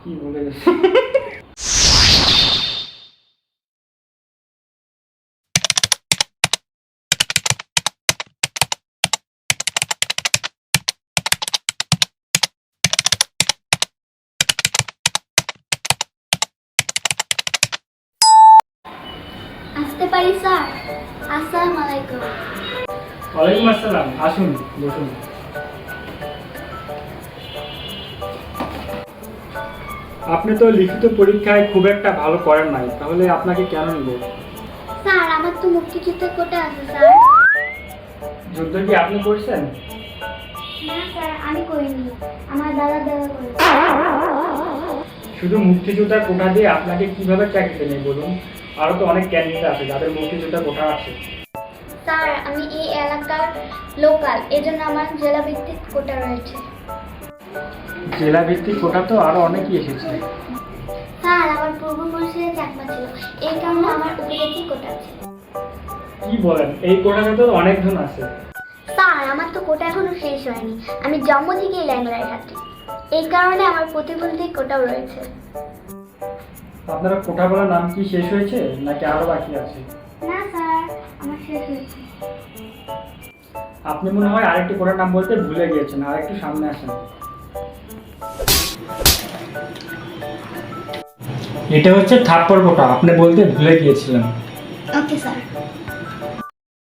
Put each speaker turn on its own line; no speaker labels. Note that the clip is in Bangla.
কি বলে গেছে
আসতে পারি স্যার আসসালামু আলাইকুম
ওয়ালাইকুম আসসালাম আসুন বসুন আপনি তো লিখিত পরীক্ষায় খুব একটা ভালো করেন নাই তাহলে আপনাকে কেন নিব?
স্যার আমার তো মুক্তিযুদ্ধের কোটা আছে স্যার।
যুদ্ধ কি আপনি করছেন?
না স্যার আমি করিনি। আমার দাদা দাদা করেছে।
শুধু মুক্তিযোদ্ধার কোটা দিয়ে আপনাকে কীভাবে চাকরিতে নেই বলুন? আরও তো অনেক ক্যান্ডিডেট আছে যাদের মুক্তিযোদ্ধার কোটা আছে।
স্যার আমি এই এলাকার লোকাল এজন্য আমার জেলা ভিত্তিক কোটা রয়েছে।
জেলা ভিত্তিক কোঠা তো আরও অনেকই এসেছে।
স্যার আমার পূর্বপুরুষের চাকমা ছিল। এই কারণে আমার উপজাতি কোটা আছে
কি বলেন? এই কোঠাতে তো অনেক জন আছে।
স্যার আমার তো কোটা এখনও শেষ হয়নি। আমি জন্ম থেকেই থাকি। এই কারণে আমার প্রতিবন্ধী কোটাও রয়েছে।
আপনারা কোঠাগুলোর নাম কি শেষ হয়েছে নাকি আরও বাকি আছে?
না স্যার আমার শেষ হয়েছে।
আপনি মনে হয় আরেকটি কোঠার নাম বলতে ভুলে গিয়েছেন। আর একটু সামনে আসেন। এটা হচ্ছে থাপ্পড় কোঠা আপনি বলতে ভুলে গিয়েছিলেন।
Okay sir